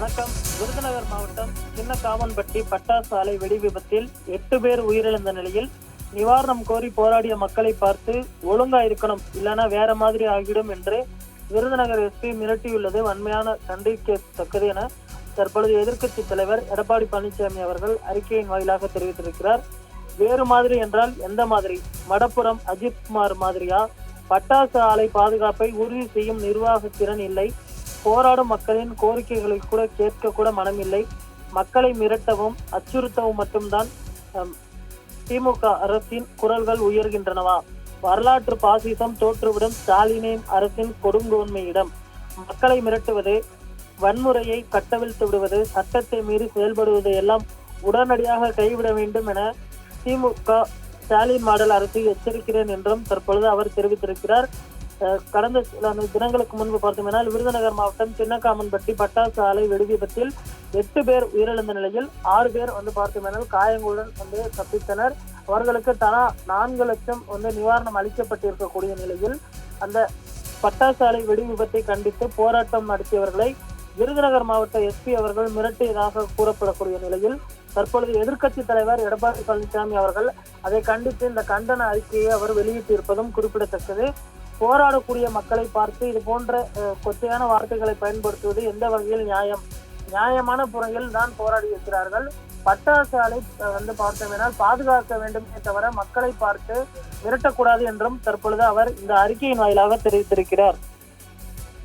வணக்கம். விருதுநகர் மாவட்டம் சின்னகாமன்பட்டி பட்டாசு ஆலை வெடி விபத்தில் எட்டு பேர் உயிரிழந்த நிலையில் நிவாரணம் கோரி போராடிய மக்களை பார்த்து ஒழுங்கா இருக்கணும் இல்லைன்னா வேற மாதிரி ஆகிடும் என்று விருதுநகர் எஸ்பி மிரட்டியுள்ளது. வன்மையான கண்டிக்கத்தக்கது என தற்பொழுது எதிர்க்கட்சி தலைவர் எடப்பாடி பழனிசாமி அவர்கள் அறிக்கையின் வாயிலாக தெரிவித்திருக்கிறார். வேறு மாதிரி என்றால் எந்த மாதிரி? மடப்புறம் அஜித்குமார் மாதிரியா? பட்டாசு ஆலை பாதுகாப்பை உறுதி செய்யும் நிர்வாக திறன் இல்லை. போராடும் மக்களின் கோரிக்கைகளை கூட கேட்க கூட மனமில்லை. மக்களை மிரட்டவும் அச்சுறுத்தவும் மட்டும்தான் திமுக அரசின் குரல்கள் உயர்கின்றனவா? வரலாற்று பாசிசம் தோற்றுவிடும் ஸ்டாலினின் அரசின் கொடுங்கோன்மையிடம். மக்களை மிரட்டுவது வன்முறையை கட்டவிழ்த்து விடுவது சட்டத்தை மீறி செயல்படுவது எல்லாம் உடனடியாக கைவிட வேண்டும் என திமுக ஸ்டாலின் மாடல் அரசு எச்சரிக்கிறேன் என்றும் தற்பொழுது அவர் தெரிவித்திருக்கிறார். கடந்த சில தினங்களுக்கு முன்பு பார்த்தோம்னால் விருதுநகர் மாவட்டம் சின்னக்காமன்பட்டி பட்டாசு ஆலை வெடிவிபத்தில் எட்டு பேர் உயிரிழந்த நிலையில் ஆறு பேர் வந்து பார்த்தோம்னால் காயங்களுடன் வந்து தப்பித்தனர். அவர்களுக்கு தலா நான்கு லட்சம் வந்து நிவாரணம் அளிக்கப்பட்டிருக்கக்கூடிய நிலையில் அந்த பட்டாசு ஆலை வெடி விபத்தை கண்டித்து போராட்டம் நடத்தியவர்களை விருதுநகர் மாவட்ட எஸ்பி அவர்கள் மிரட்டியதாக கூறப்படக்கூடிய நிலையில் தற்பொழுது எதிர்க்கட்சி தலைவர் எடப்பாடி பழனிசாமி அவர்கள் அதை கண்டித்து இந்த கண்டன அறிக்கையை அவர் வெளியிட்டிருப்பதும் குறிப்பிடத்தக்கது. போராடக்கூடிய மக்களை பார்த்து இது போன்ற கொச்சையான வார்த்தைகளை பயன்படுத்துவது எந்த வகையில் நியாயம்? நியாயமான முறையில் தான் போராடி இருக்கிறார்கள். பட்டாசு ஆலை வந்து பார்த்தோம்னால் பாதுகாக்க வேண்டுமே தவிர மக்களை பார்த்து மிரட்டக்கூடாது என்றும் தற்பொழுது அவர் இந்த அறிக்கையின் வாயிலாக தெரிவித்திருக்கிறார்.